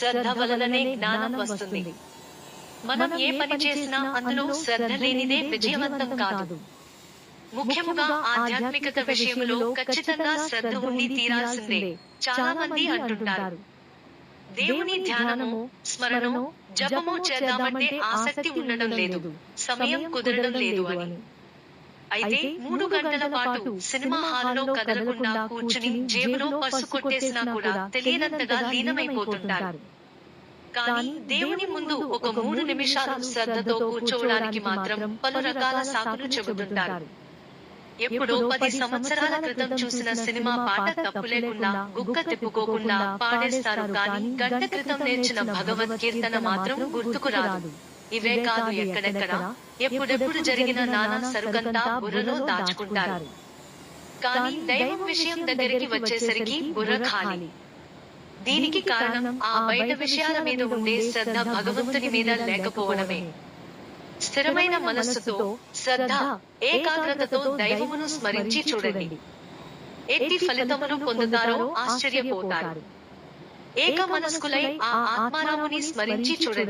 శ్రద్ధ వలననే జ్ఞానం వస్తుంది. మనం ఏ పని చేసినా అందులో శ్రద్ధ లేనిదే విజయవంతం కాదు. ముఖ్యముగా ఆధ్యాత్మికత విషయంలో ఖచ్చితంగా శ్రద్ధ ఉండి తీరాల్సిందే. చాలా మంది అంటుంటారు. దేవుని ధ్యానము స్మరణము జపము చేద్దామంటే ఆసక్తి ఉండడం లేదు. సమయం కుదరడం లేదు అని. అయితే మూడు గంటల పాటు సినిమా హాల్లో కదలకుండా కూర్చుని జేబులో పర్సు కొట్టేసినా కూడా తెలియనంతగా లీనమైపోతుంటారు. కానీ దేవుని ముందు ఒక మూడు నిమిషాలు శ్రద్ధతో కూర్చోవడానికి మాత్రం పలు రకాల సాకులు చెబుతుంటారు. ఎప్పుడో పది సంవత్సరాల క్రితం చూసిన సినిమా పాట తప్పు లేకుండా గుక్క తిప్పుకోకుండా పాడేస్తారు. కానీ గంట క్రితం నేర్చిన భగవద్ కీర్తన మాత్రం గుర్తుకు రాదు. ఇవే కాదు ఎక్కడెక్కడ? ఎప్పుడెప్పుడు జరిగిన నానా సరుకంతా బుర్రలో దాచుకుంటారు. కానీ దైవం విషయం దగ్గరికి వచ్చేసరికి బుర్ర ఖాళీ. దీనికి కారణం ఆ బయట విషయాల మీద ఉండే శ్రద్ధ భగవంతుని మీద లేకపోవడమే. స్థిరమైన మనస్సుతో శ్రద్ధ ఏకాగ్రతతో దైవమును స్మరించి చూడండి. ఎట్టి ఫలితములు పొందుతారో ఆశ్చర్యపోతారు. ఏక మనస్కులై ఆ ఆత్మారాముని స్మరించి చూడండి.